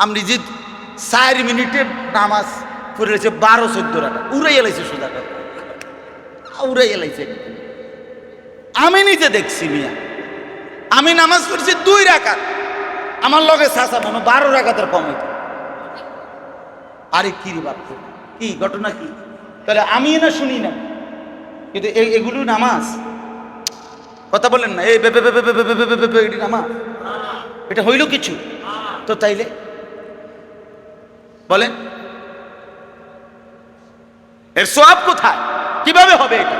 আমি যে চার মিনিটের নামাজ পড়ে রয়েছে বারো চোদ্দ টাকা উড়াই এলাইছে সুদাটা উড়াই এলাইছে আমি নিজে দেখছি মিয়া আমি নামাজ পড়েছি দুই টাকা আমার লগে চাচা মনে বারো রাকাতের কম হইত আরে কি বাপ কি ঘটনা কি তাহলে আমি না শুনি না কিন্তু এগুলো নামাজ কথা বলেন না এই নামাজ এটা হইল কিছু তো তাইলে বলেন এর সব কোথায়? কীভাবে হবে এটা?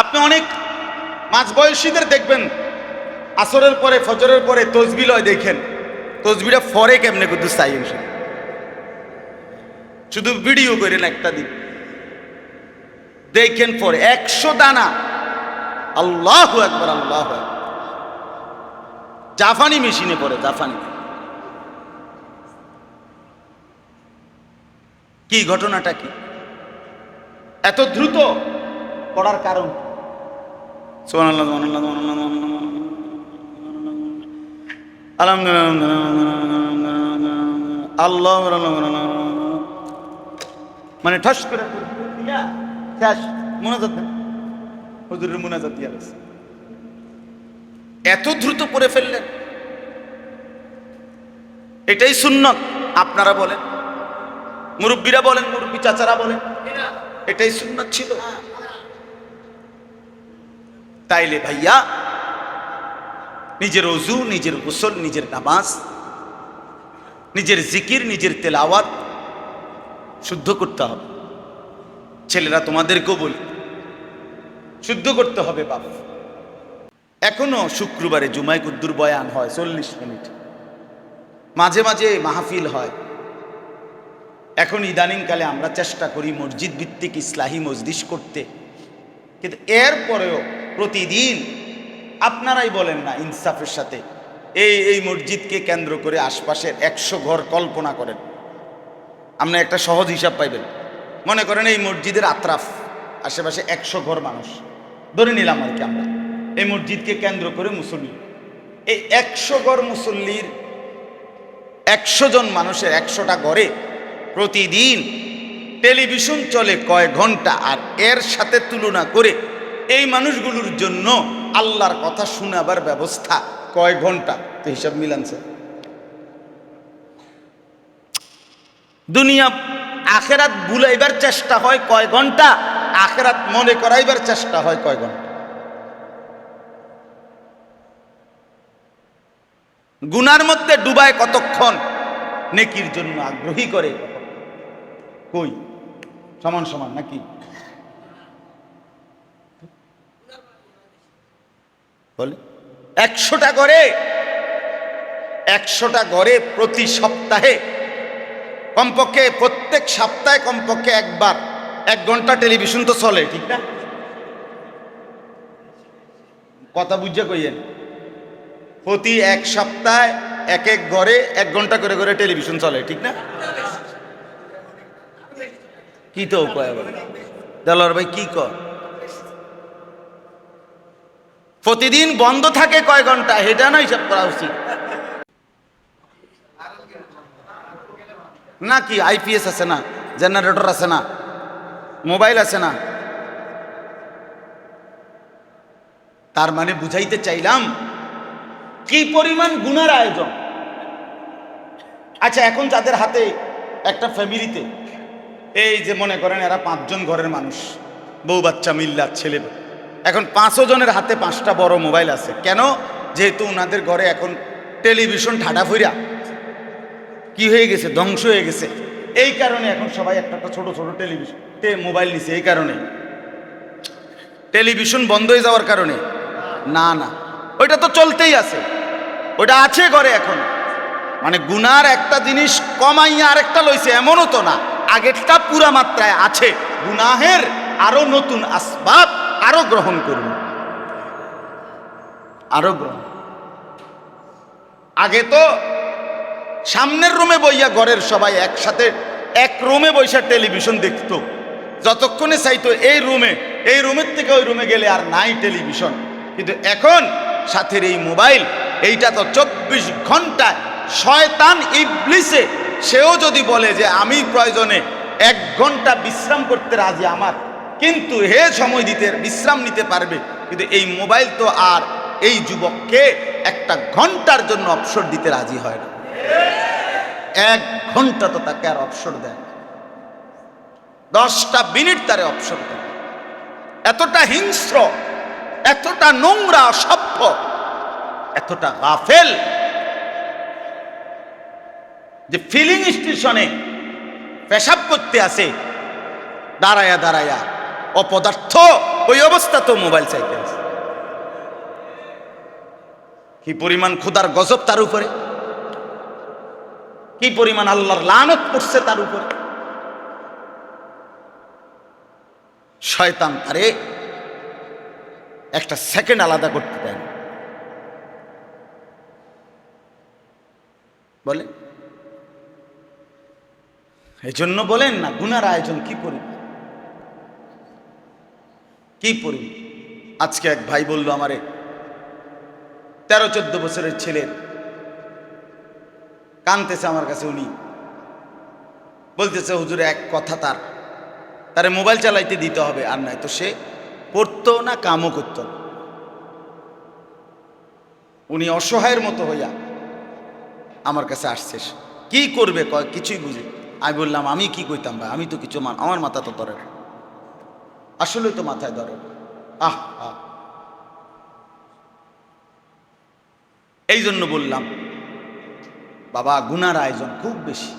আপনি অনেক মাঝ বয়সীদের দেখবেন, আসরের পরে, ফজরের পরে তসবি লয় দেখেন। তসবিটা ফরে কেমনে কিন্তু চাই শুধু ভিডিও করেন একটা দিন। দেখেন পরে একশো দানা। আল্লাহ একবার আল্লাহ জাফানি মেশিনে পরে জাফানি। কি ঘটনাটা কি? এত দ্রুত পড়ার কারণ আল্লাহ মানে ঠাস করে। এত দ্রুত পড়ে ফেললেন। এটাই সুন্নত, আপনারা বলেন। মুরব্বীরা বলেন, মুরব্বী চাচারা বলেন, এটাই সুন্নত ছিল। তাইলে ভাইয়া, নিজের অজু, নিজের গোসল, নিজের নামাজ, নিজের জিকির, নিজের তেলাওয়াত শুদ্ধ করতে হবে। ছেলেরা তোমাদেরকেও বলি, শুদ্ধ করতে হবে বাবা। এখনও শুক্রবারে জুমাই কুদ্দুর বয়ান হয়, চল্লিশ মিনিট। মাঝে মাঝে মাহফিল হয় এখন ইদানিংকালে আমরা চেষ্টা করি মসজিদ ভিত্তিক ইসলাহী মসজিদ করতে। কিন্তু এরপরেও প্রতিদিন আপনারাই বলেন না ইনসাফের সাথে, এই এই মসজিদকে কেন্দ্র করে আশপাশের একশো ঘর কল্পনা করেন। আপনি একটা সহজ হিসাব পাইবেন। মনে করেন এই মসজিদের আত্রাফ, আশেপাশে একশো ঘর মানুষ। ধরে নিলাম আর কি আমরা। এই মসজিদকে কেন্দ্র করে মুসল্লি। এই একশো ঘর মুসল্লির একশো জন মানুষের একশোটা ঘরে প্রতিদিন টেলিভিশন চলে কয় ঘণ্টা আর এর সাথে তুলনা করে এই মানুষগুলোর জন্য আল্লাহর কথা শোনাবার ব্যবস্থা কয় ঘণ্টা? তো হিসাব মিলানছে। দুনিয়া আখেরাত ভুলাইবার চেষ্টা হয় কয় ঘণ্টা? আখেরাত মনে করাইবার চেষ্টা হয় কয় ঘণ্টা? গুনার মধ্যে ডুবায় কতক্ষণ? নেকির জন্য আগ্রহী করে। কই? সমান সমান নাকি? বলে, একশোটা করে একশোটা ঘরে প্রতি সপ্তাহে, কমপক্ষে প্রত্যেক সপ্তাহে কমপক্ষে একবার, এক ঘণ্টা টেলিভিশন তো চলে, ঠিক না? কথা বুঝে কইয়েন প্রতি এক সপ্তাহে এক এক ঘরে এক ঘণ্টা করে করে টেলিভিশন চলে, ঠিক না? কি তো কয় দেলোয়ার ভাই, কি কর? প্রতিদিন বন্ধ থাকে কয় ঘণ্টা? এটা না হিসাব করা উচিত। না কি আইপিএস আছে না? জেনারেটর আছে না? মোবাইল আছে না? তার মানে বুঝাইতে চাইলাম, কি পরিমাণ গুণের আয়োজন? আচ্ছা এখন যাদের হাতে একটা ফ্যামিলিতে এই যে মনে করেন এরা পাঁচজন ঘরের মানুষ, বউ বাচ্চা মিল্লা ছেলে এখন পাঁচশো জনের হাতে পাঁচটা বড় মোবাইল আছে। কেন? যেহেতু ওনাদের ঘরে এখন টেলিভিশন ঠাডা ফইরা। কি হয়ে গেছে? ধ্বংস হয়ে গেছে। এই কারণে এখন সবাই একটা একটা ছোট ছোট টেলিভিশন মোবাইল নিছে, এই কারণে। টেলিভিশন বন্ধ হয়ে যাওয়ার কারণে। না না। ওইটা তো চলতেই আছে। ওটা আছে ঘরে এখন। মানে গুনার একটা জিনিস কমাইয়া আরেকটা লইছে, এমনও তো না। আগেরটা পুরা মাত্রায় আছে। গুনাহের আরও নতুন আসবাব আরও গ্রহণ করুন। আরও গ্রহণ। আগে তো সামনের রুমে বইয়া ঘরের সবাই একসাথে, এক রুমে বইসা টেলিভিশন দেখতো। যতক্ষণে চাইতো এই রুমে, এই রুমের থেকে ওই রুমে গেলে আর নাই টেলিভিশন। কিন্তু এখন সাথের এই মোবাইল, এইটা তো চব্বিশ ঘন্টায় শয়তান ইবলিসে সেও যদি বলে যে আমি প্রয়োজনে এক ঘণ্টা বিশ্রাম করতে রাজি আমার, কিন্তু হে সময় দিতে, বিশ্রাম নিতে পারবে, কিন্তু এই মোবাইল তো আর এই যুবককে একটা ঘণ্টার জন্য অবসর দিতে রাজি হয় না এক ঘণ্টা তো তাকে আর অবসর দেয়। দশটা মিনিট তারে অবসর দেয় এতটা হিংস্র, এতটা নোংরা, অসভ্য, এতটা গাফেল যে ফিলিং স্টেশনে পেশাব করতে আসে, দাঁড়ায়া দাঁড়ায়া, অপদার্থ ওই অবস্থা তো মোবাইল চাইতে আছে কি পরিমাণ ক্ষুদার গজব তার উপরে? কি পরিমাণ আল্লাহর লানত পড়ছে তার উপরে? শয়তান তারে একটা সেকেন্ড আলাদা করতে দেয় বলে এই জন্য বলেন না, গুনার আয়োজন কি করি কি পড়ি আজকে এক ভাই বলল আমারে, তেরো, চোদ্দ বছরের ছেলের, কানতেছে আমার কাছে উনি। বলতেছে, হুজুরে, এক কথা তার, তারে মোবাইল চালাইতে দিতে হবে, আর নাই তো সে পড়তো না, কামও করত উনি অসহায়ের মতো হইয়া আমার কাছে আসছে। কি করবে কয়? কিছুই বুঝে আমি বললাম, আমি কি কইতাম ভাই? আমি তো কিছু মান আমার মাথা তো ধরে আসলে তো মাথায় ধরে। আহ আহ। এই জন্য বললাম, বাবা, গুনার আয়োজন খুব বেশি।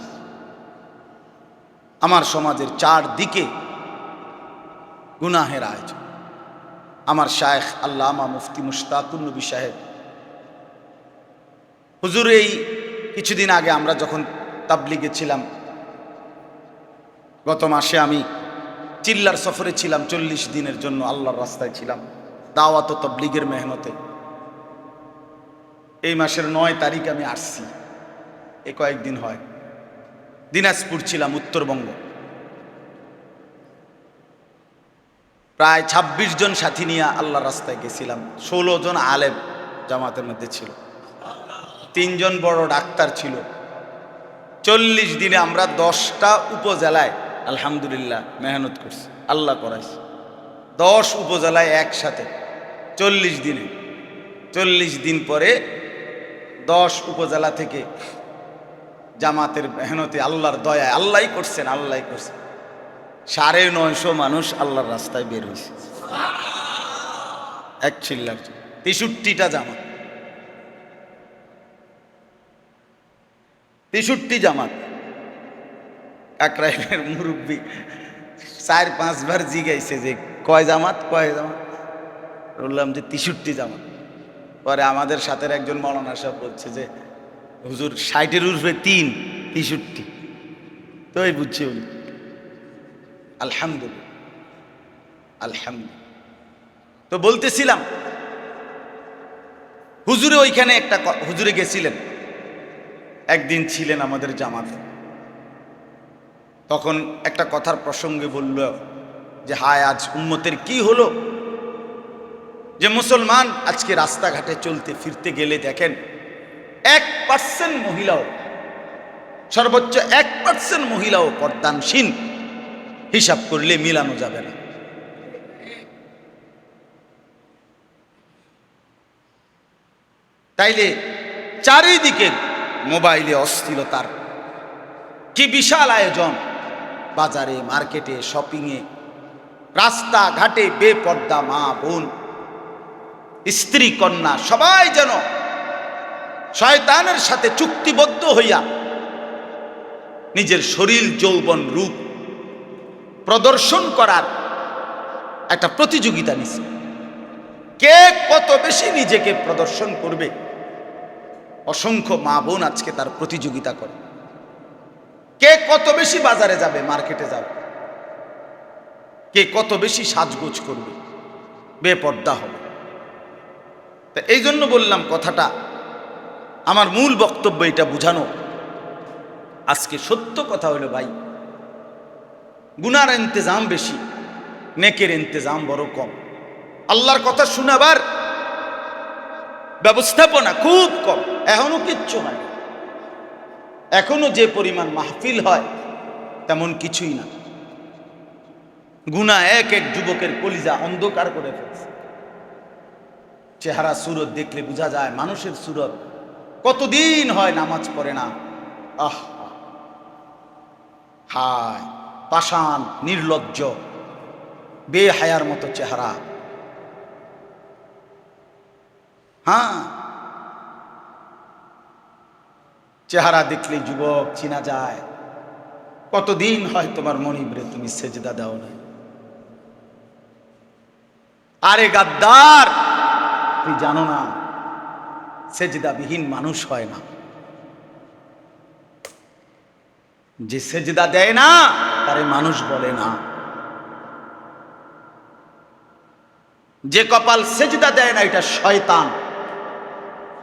আমার সমাজের চারদিকে গুনাহের আয়োজন। আমার শায়েখ আল্লামা মুফতি মুশতাকুর নবী সাহেব, হুজুর, এই কিছুদিন আগে আমরা যখন তাবলিগে ছিলাম গত মাসে আমি চিল্লার সফরে ছিলাম চল্লিশ দিনের জন্য, আল্লাহর রাস্তায় ছিলাম, দাওয়াত তবলিগের মেহনতে। এই মাসের নয় তারিখ আমি আসছি। এ কয়েকদিন হয়। দিনাজপুর ছিলাম উত্তরবঙ্গ। প্রায় ২৬ জন সাথী নিয়ে আল্লাহর রাস্তায় গেছিলাম। ষোলো জন আলেম জামাতের মধ্যে ছিল। তিনজন বড় ডাক্তার ছিল। চল্লিশ দিনে আমরা দশটা উপজেলায় আলহামদুলিল্লাহ, মেহনত করছে। আল্লাহ করাইছি। দশ উপজেলায় একসাথে, চল্লিশ দিনে। চল্লিশ দিন পরে দশ উপজেলা থেকে জামাতের মেহনতে আল্লাহর দয়ায় আল্লাহই করছেন আল্লাহই করছেন। সাড়ে নয়শো মানুষ আল্লাহর রাস্তায় বের হয়েছে। এক জন্য। তেষট্টিটা জামাত। তেষট্টি জামাত। কাকরাইলের মুরব্বী চার, পাঁচবার জিগাইছে যে, কয় জামাত? কয় জামাত? বললাম যে, তেষট্টি জামাত। পরে আমাদের সাথে একজন মৌলানা সাহেব বলছে যে, হুজুর, ষাটের উর্ফে তিন, তেষট্টি। তো এই বুঝছি উনি। আলহামদুলিল্লাহ। আলহামদুলিল্লাহ। তো বলতেছিলাম, হুজুরে ওইখানে একটা হুজুরে গেছিলেন। একদিন ছিলেন আমাদের জামাতে। তখন একটা কথার প্রসঙ্গে বলল যে, হায়, আজ উম্মতের কি হলো? যে মুসলমান আজকে রাস্তাঘাটে চলতে, ফিরতে গেলে দেখেন, এক পার্সেন্ট মহিলাও, সর্বোচ্চ এক পার্সেন্ট মহিলাও পর্দানসীন হিসাব করলে মিলানো যাবে না। তাইলে চারিদিকে মোবাইলে অস্থিরতার কি বিশাল আয়োজন। বাজারে, মার্কেটে, শপিংয়ে, রাস্তাঘাটে বেপর্দা মা বোন, স্ত্রী কন্যা, সবাই যেন শয়তানের সাথে চুক্তিবদ্ধ হইয়া নিজের শরীর, যৌবন, রূপ প্রদর্শন করার একটা প্রতিযোগিতা নিছে। কে কত বেশি নিজেকে প্রদর্শন করবে? অসংখ্য মা বোন আজকে তার প্রতিযোগিতা করে। কে কত বেশি বাজারে যাবে, মার্কেটে যাবে? কে কত বেশি সাজগোজ করবে? বেপর্দা হবে। তা এই জন্য বললাম কথাটা, আমার মূল বক্তব্য এটা বুঝানো। আজকে সত্য কথা হলো ভাই, গুনার ইন্তজাম বেশি, নেকের ইন্তজাম বড় কম। আল্লাহর কথা শোনাবার ব্যবস্থাপনা খুব কম, এখনও কিচ্ছু হয় এখনও যে পরিমাণ মাহফিল হয়, তেমন কিছুই না। গুণা এক এক যুবকের কলিজা অন্ধকার করে ফেলছে। চেহারা সুরত দেখলে বোঝা যায় মানুষের সুরত কতদিন হয় নামাজ পড়ে না। আহ, হায়, পাষাণ, নির্লজ্জ, বেহায়ার মতো চেহারা। হ্যাঁ চেহারা দেখলে যুবক চিনা যায়। কতদিন হয় তোমার মনিবরে তুমি সেজদা দাও না আরে গাদ্দার তুই জানো না, সেজদাবিহীন মানুষ হয় না। যে সেজদা দেয় না, তারে মানুষ বলে না। যে কপাল সেজদা দেয় না, এটা শয়তান,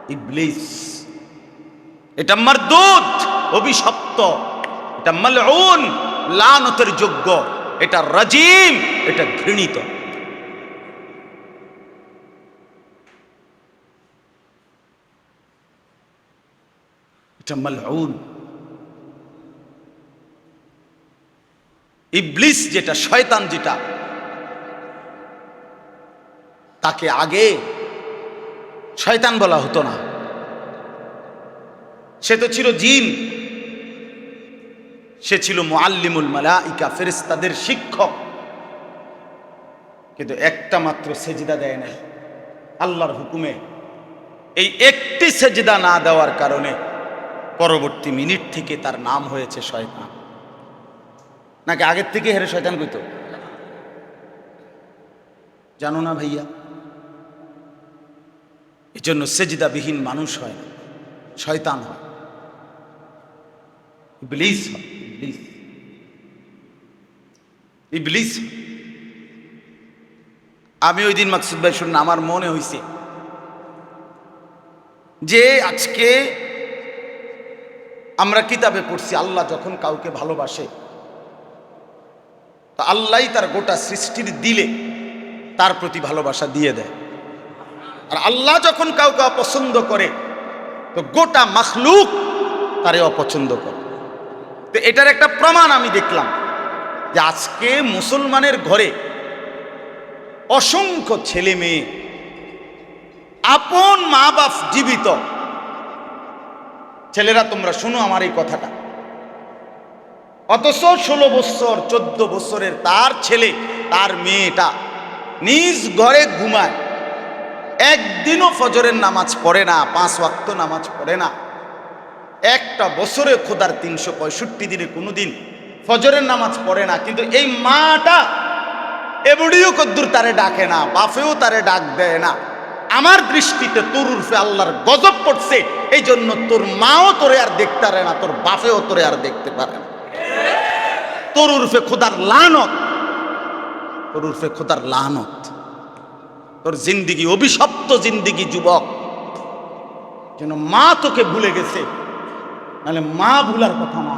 ইবলিস। এটা মারদুদ, অভিশপ্ত। এটা মালউন, লানতের যোগ্য। এটা রাজিম, এটা ঘৃণিত। এটা মালউন। ইবলিস যেটা, শয়তান যেটা, তাকে আগে শয়তান বলা হতো না। সে তো ছিল জিন। সে ছিল মুআল্লিমুল মালাইকা, ফেরেশতাদের শিক্ষক। কিন্তু একটা মাত্র সেজিদা দেয় না আল্লাহর হুকুমে। এই একটি সেজিদা না দেওয়ার কারণে পরবর্তী মিনিট থেকে তার নাম হয়েছে শয়তান। নাকি আগের থেকে হেরে শয়তান কইত? জানো না ভাইয়া এই জন্য সেজদাবিহীন মানুষ হয় শয়তান হয়। ইবলিস ইবলিস ইবলিস আমি ওই দিন মাকসুদ ভাই শুনুন, আমার মনে হয়েছে যে আজকে আমরা কিতাবে পড়ছি, আল্লাহ যখন কাউকে ভালোবাসে, তা আল্লাহ তার গোটা সৃষ্টির দিলে তার প্রতি ভালোবাসা দিয়ে দেয়। আর আল্লাহ যখন কাউকে অপছন্দ করে, তো গোটা মখলুক তারে অপছন্দ করে। তো এটার একটা প্রমাণ আমি দেখলাম যে আজকে মুসলমানের ঘরে অসংখ্য ছেলে মেয়ে আপন মা বাপ জীবিত। ছেলেরা, তোমরা শোনো আমার এই কথাটা। অথচ ষোলো বছর, চোদ্দ বছরের তার ছেলে, তার মেয়েটা নিজ ঘরে ঘুমায়। একদিনও ফজরের নামাজ পড়ে না, পাঁচ ওয়াক্ত নামাজ পড়ে না। একটা বছরে খোদার তিনশো পঁয়ষট্টি দিনে কোনো দিন ফজরের নামাজ পড়ে না। কিন্তু এই মাটা এবড়িও কদ্দুর তারে ডাকে না, বাফেও তারে ডাক দেয় না। আমার দৃষ্টিতে তোর উর্ফে আল্লাহর গজব পড়ছে এই জন্য তোর মাও তোরে আর দেখতে পারে না, তোর বাফেও তোরে আর দেখতে পারে না। তোর উর্ফে খোদার লানত, তোর উর্ফে খোদার লানত। তোর জিন্দিগি, অভিশপ্ত জিন্দিগি যুবক, যেন মা তোকে ভুলে গেছে। নাহলে মা ভুলার কথা না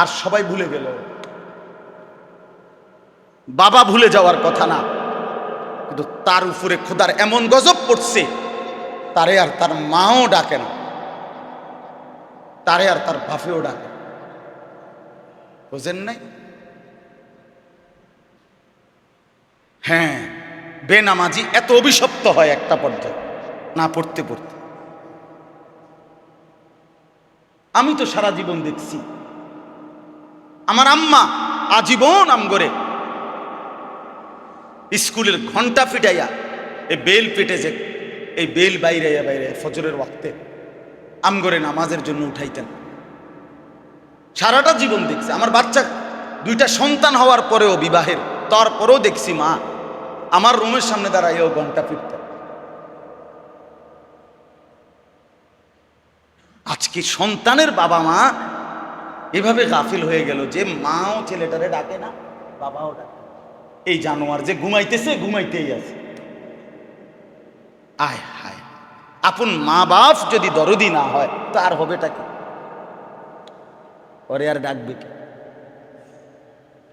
আর সবাই ভুলে গেল। বাবা ভুলে যাওয়ার কথা না। কিন্তু তার উপরে খোদার এমন গজব পড়ছে, তারে আর তার মাও ডাকে না। তারে আর তার বাপেও ডাকে। বুঝেন নাই? হ্যাঁ বেনামাজি এত অভিশপ্ত হয় একটা পর্যায়ে, না পড়তে পড়তে। আমি তো সারা জীবন দেখছি। আমার আম্মা আজীবন আমগরে স্কুলের ঘণ্টা ফিটাইয়া এই বেল পেটে যে এই বেল বাইরে বাইরে ফজরের ওয়াক্তে আমগরে নামাজের জন্য উঠাইতেন। সারাটা জীবন দেখছি। আমার বাচ্চা দুইটা সন্তান হওয়ার পরেও বিবাহের, তারপরেও দেখছি মা। আমার রুমের সামনে দাঁড়াইও ঘণ্টা ফিরত আজকে সন্তানের বাবা মা এভাবে গাফিল হয়ে গেল যে মাও ছেলেটারে ডাকে না, বাবাও ডাকে এই জানোয়ার যে ঘুমাইতেছে, ঘুমাইতেই আছে। আয় হায়, আপন মা বাপ যদি দরদি না হয়, তো আর হবেটা কি? পরে আর ডাকবে কি?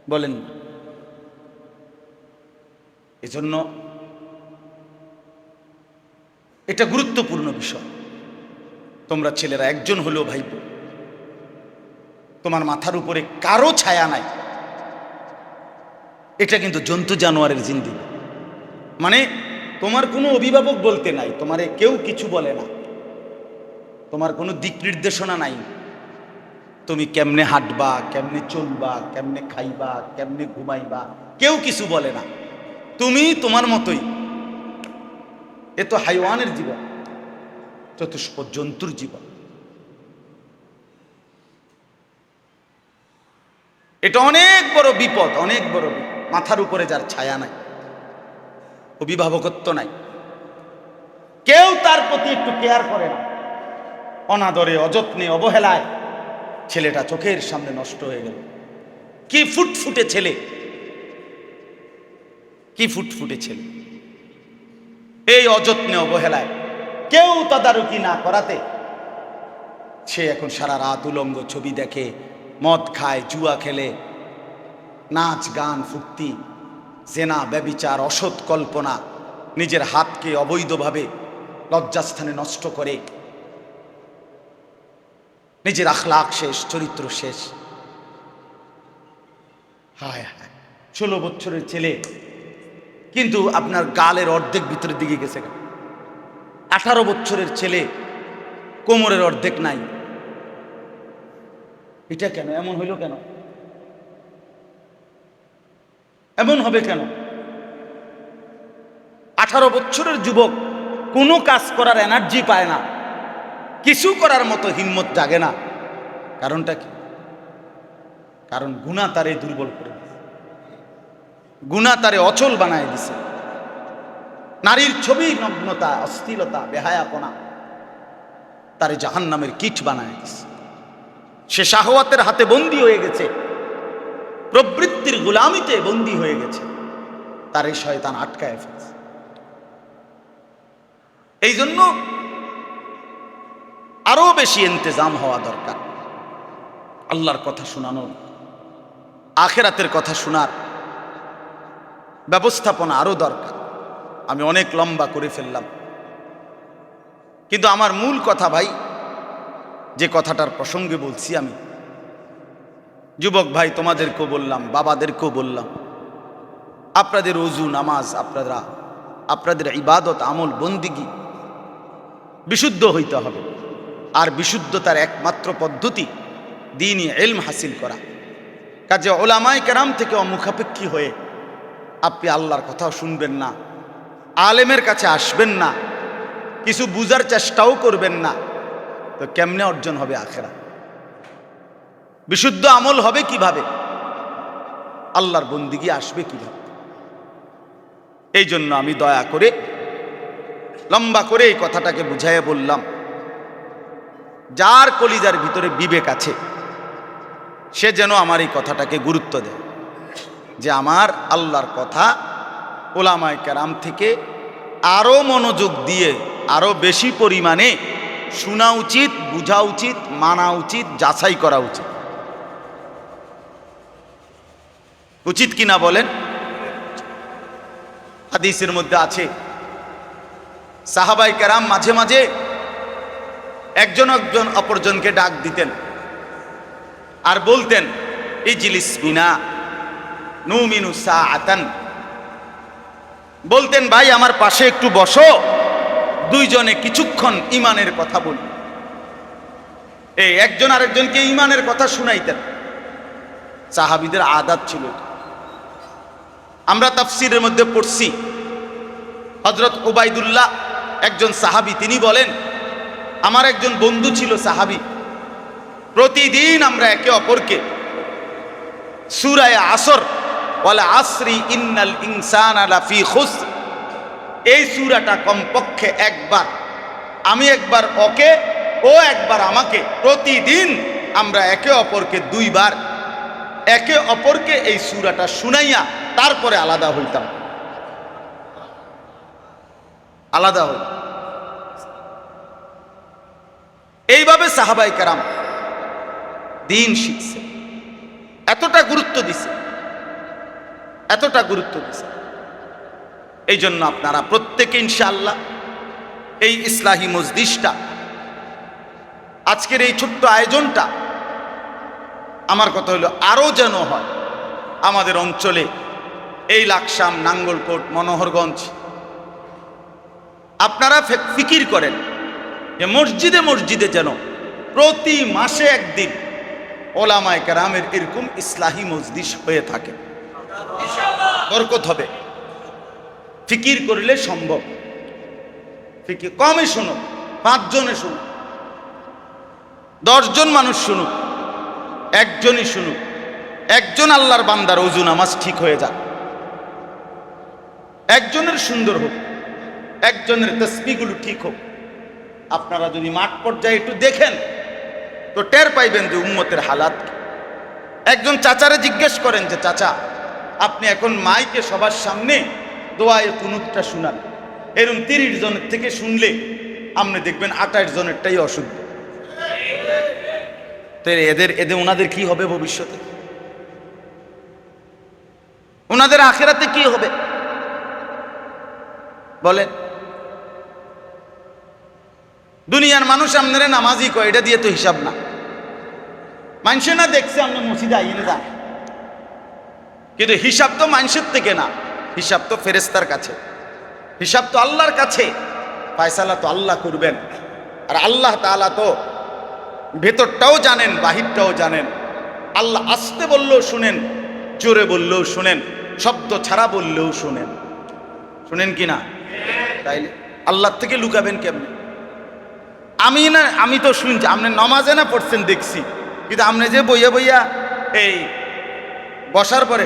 বলেন। এজন্য এটা গুরুত্বপূর্ণ বিষয়। তোমরা ছেলেরা একজন হলেও ভাই তোমার মাথার উপরে কারও ছায়া নাই। এটা কিন্তু জন্তু জানোয়ারের জিন্দি। মানে তোমার কোনো অভিভাবক বলতে নাই, তোমারে কেউ কিছু বলে না। তোমার কোনো দিক নির্দেশনা নাই। তুমি কেমনে হাঁটবা, কেমনে চলবা, কেমনে খাইবা, কেমনে ঘুমাইবা, কেউ কিছু বলে না। তুমি তোমার মতোই। এ তো হাইওয়ানের জীবন। চতুষ্প জন্তুর জীবন। এটা অনেক বড় বিপদ, অনেক বড় মাথার উপরে যার ছায়া নাই, অভিভাবকত্ব নাই। কেউ তার প্রতি একটু কেয়ার করে না। অনাদরে, অযত্নে, অবহেলায় ছেলেটা চোখের সামনে নষ্ট হয়ে গেল। কি ফুটফুটে ছেলে। কি ফুটফুটে ছেলে। এই অযত্নে, অবহেলায় কেউ তদারকি না করাতে। সে এখন সারা রাত উলঙ্গ ছবি দেখে, মদ খায়, জুয়া খেলে। নাচ, গান, ফুর্তি, জেনা, ব্যবিচার, অসৎ কল্পনা নিজের হাতকে অবৈধভাবে লজ্জাস্থানে নষ্ট করে। নিজের আখলাখ শেষ, চরিত্র শেষ। হায় হায়, ষোলো বছরের ছেলে। কিন্তু আপনার গালের অর্ধেক ভিতরের দিকে গেছে কেন? আঠারো বছরের ছেলে, কোমরের অর্ধেক নাই। এটা কেন? এমন হইল কেন? এমন হবে কেন? আঠারো বছরের যুবক কোনো কাজ করার এনার্জি পায় না। কিছু করার মতো হিম্মত জাগে না। কারণটা কি? কারণ গুণা তারে দুর্বল করে দিছে। গুণা তারে অচল বানায় দিছে। নারীর ছবি নগ্নতা অস্থিরতা বেহায়াপনা, তারে জাহান নামের কিট বানায় দিছে। সে শাহওয়াতের হাতে বন্দী হয়ে গেছে, প্রবৃত্তির গোলামিতে বন্দী হয়ে গেছে, তার এই শয়তান আটকায় ফেলছে। এই জন্য আরও বেশি ইন্তজাম হওয়া দরকার। আল্লাহর কথা শোনানোর, আখেরাতের কথা শোনার ব্যবস্থাপনা আরও দরকার। আমি অনেক লম্বা করে ফেললাম। কিন্তু আমার মূল কথা ভাই, যে কথাটার প্রসঙ্গে বলছি আমি, যুবক ভাই তোমাদেরকেও বললাম, বাবাদেরকেও বললাম, আপনাদের অজু নামাজ, আপনারা, আপনাদের ইবাদত, আমল, বন্দিগি বিশুদ্ধ হইতে হবে। আর বিশুদ্ধতার একমাত্র পদ্ধতি দিনই এলম হাসিল করা। কাজে ওলামায় কেরাম থেকে অমুখাপেক্ষী হয়ে আপনি আল্লাহর কথাও শুনবেন না। আলেমের কাছে আসবেন না, কিছু বুঝার চেষ্টাও করবেন না, তো কেমনে অর্জন হবে আখেরা বিশুদ্ধ আমল হবে কীভাবে? আল্লাহর বন্দিগি আসবে কীভাবে? এই জন্য আমি দয়া করে, লম্বা করে এই কথাটাকে বুঝাইয়া বললাম। যার কলিজার ভিতরে বিবেক আছে, সে যেন আমার এই কথাটাকে গুরুত্ব দেয়, যে আমার আল্লাহর কথা ওলামায় কেরাম থেকে আরও মনোযোগ দিয়ে আরও বেশি পরিমাণে শোনা উচিত, বোঝা উচিত, মানা উচিত, যাচাই করা উচিত। উচিত কিনা বলেন? হাদিসের মধ্যে আছে। সাহাবাই কেরাম মাঝে মাঝে একজন একজন অপরজনকে ডাক দিতেন আর বলতেন, ইজলিস বিনা, নুমিনু আতান বলতেন, ভাই, আমার পাশে একটু বসো। দুইজনে কিছুক্ষণ ইমানের কথা বলি। এই একজন আরেকজনকে ইমানের কথা শুনাইতেন। সাহাবিদের আদাত ছিল আমরা তাফসিরের মধ্যে পড়ছি হজরত ওবায়দুল্লাহ একজন সাহাবি, তিনি বলেন, আমার একজন বন্ধু ছিল সাহাবি। প্রতিদিন আমরা একে অপরকে সুরায় আসর বলে, আসরি ইন্নাল ইনসান আলাফি খুস এই সুরাটা কমপক্ষে একবার। আমি একবার ওকে, ও একবার আমাকে। প্রতিদিন আমরা একে অপরকে দুইবার একে অপরকে এই সুরাটা শুনাইয়া তারপরে আলাদা হইতাম। আলাদা হই। এইভাবে সাহাবাই কারাম দিন শিখছে। এতটা গুরুত্ব দিছে। এতটা গুরুত্ব দিছে এই জন্য আপনারা প্রত্যেকে ইনশাআল্লাহ এই ইসলাহী মসজিদটা আজকের এই ছোট্ট আয়োজনটা আমার কথা হলো আরও যেন হয় আমাদের অঞ্চলে এই লাকসাম নাঙ্গলকোট, মনোহরগঞ্জ। আপনারা ফিকির করেন যে মসজিদে মসজিদে যেন প্রতি মাসে একদিন ওলামায় কেরামের এরকম ইসলাহী মজলিস হয়ে থাকে। বরকত হবে। ফিকির করলে সম্ভব। ফিকির কমে শুনো, পাঁচজনে শুনুক দশজন মানুষ শুনুক একজনই শুনুক একজন আল্লাহর বান্দার অজু নামাজ ঠিক হয়ে যাক। একজনের সুন্দর হোক, একজনের তসবিগুলো ঠিক হোক। আপনারা যদি মাঠ পর্যায়ে একটু দেখেন, তো টের পাইবেন যে উম্মতের হালাত একজন চাচারে জিজ্ঞেস করেন যে, চাচা আপনি এখন মাইকে সবার সামনে দোয়ায় কুনুতটা শুনান। এরকম তিরিশ জনের থেকে শুনলে আপনি দেখবেন আঠাশ জনেরটাই অশুদ্ধ। তো এদের এদের ওনাদের কি হবে ভবিষ্যতে? ওনাদের আখেরাতে কি হবে? বলেন। দুনিয়ার মানুষ আপনারা নামাজই কয়, এটা দিয়ে তো হিসাব না। মানুষে না দেখছে আপনি মসজিদে আইনে যান। কিন্তু হিসাব তো মানুষের থেকে না। হিসাব তো ফেরেস্তার কাছে। হিসাব তো আল্লাহর কাছে। পায়সালা তো আল্লাহ করবেন। আর আল্লাহ তাআলা তো ভেতরটাও জানেন, বাহিরটাও জানেন। আল্লাহ আসতে বললেও শুনেন, জোরে বললেও শুনেন, শব্দ ছাড়া বললেও শুনেন। শুনেন কি না? তাইলে আল্লাহ থেকে লুকাবেন কেমনে? আমি না, আমি তো শুনছি, আপনি নমাজে না পড়ছেন দেখছি। কিন্তু আপনি যে বইয়া বইয়া এই বসার পরে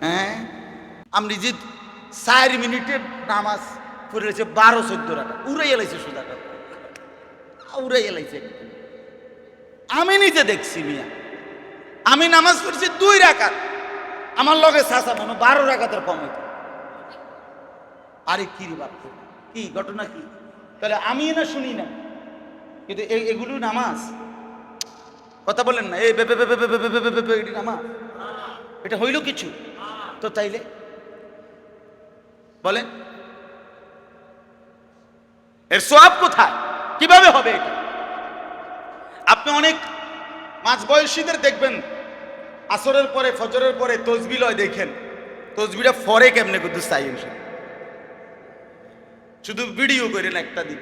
হ্যাঁ আপনি যে চার মিনিটে নামাজ পড়ে রয়েছে বারো চোদ্দ টাকা উড়ে এলাইছে সুদাটা উড়ে এলাইছে আমি নিজে দেখছি মিয়া আমি নামাজ পড়েছি দুই রাখাত আমার লগে চাষা মনে বারো রাখাতের কম হইত আরে কি রে বাপ কি ঘটনা কি তাহলে আমি না শুনি না কিন্তু এগুলো নামাজ কথা বলেন না এই নামাজ এটা হইল কিছু তো তাইলে বলেন। এর সোয়াব কোথায়? কীভাবে হবে এটা? আপনি অনেক মাঝ বয়সীদের দেখবেন, আসরের পরে, ফজরের পরে তসবি লয় দেখেন। তসবিটা ফরে কেমনে কিন্তু চাই শুধু ভিডিও করেন একটা দিন।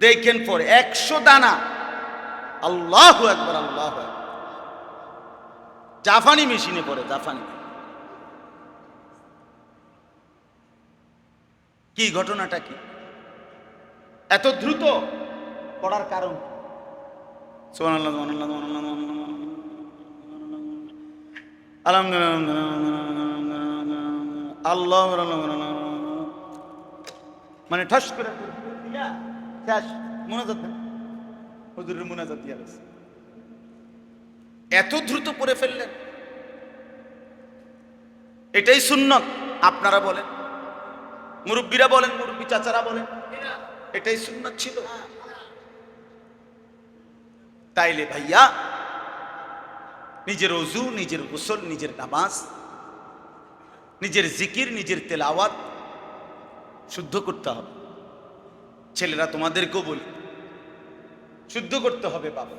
দেখেন পরে একশো দানা। আল্লাহ একবার আল্লাহ একবার জাফানি মেশিনে পড়ে, জাফানি। কি ঘটনাটা কি? এত দ্রুত পড়ার কারণ আল্লাহ মানে ঠাস করে মোনাজাত দেন। হুজুরের মোনাজাত দিয়া এত দ্রুত পড়ে ফেললেন। এটাই সুন্নত, আপনারা বলেন। মুরব্বীরা বলেন, মুরব্বী চাচারা বলেন, এটাই সুন্নত ছিল। তাইলে ভাইয়া, নিজের অজু, নিজের গোসল, নিজের নামাজ, নিজের জিকির, নিজের তেলাওয়াত শুদ্ধ করতে হবে। ছেলেরা তোমাদেরকেও বলি, শুদ্ধ করতে হবে বাবা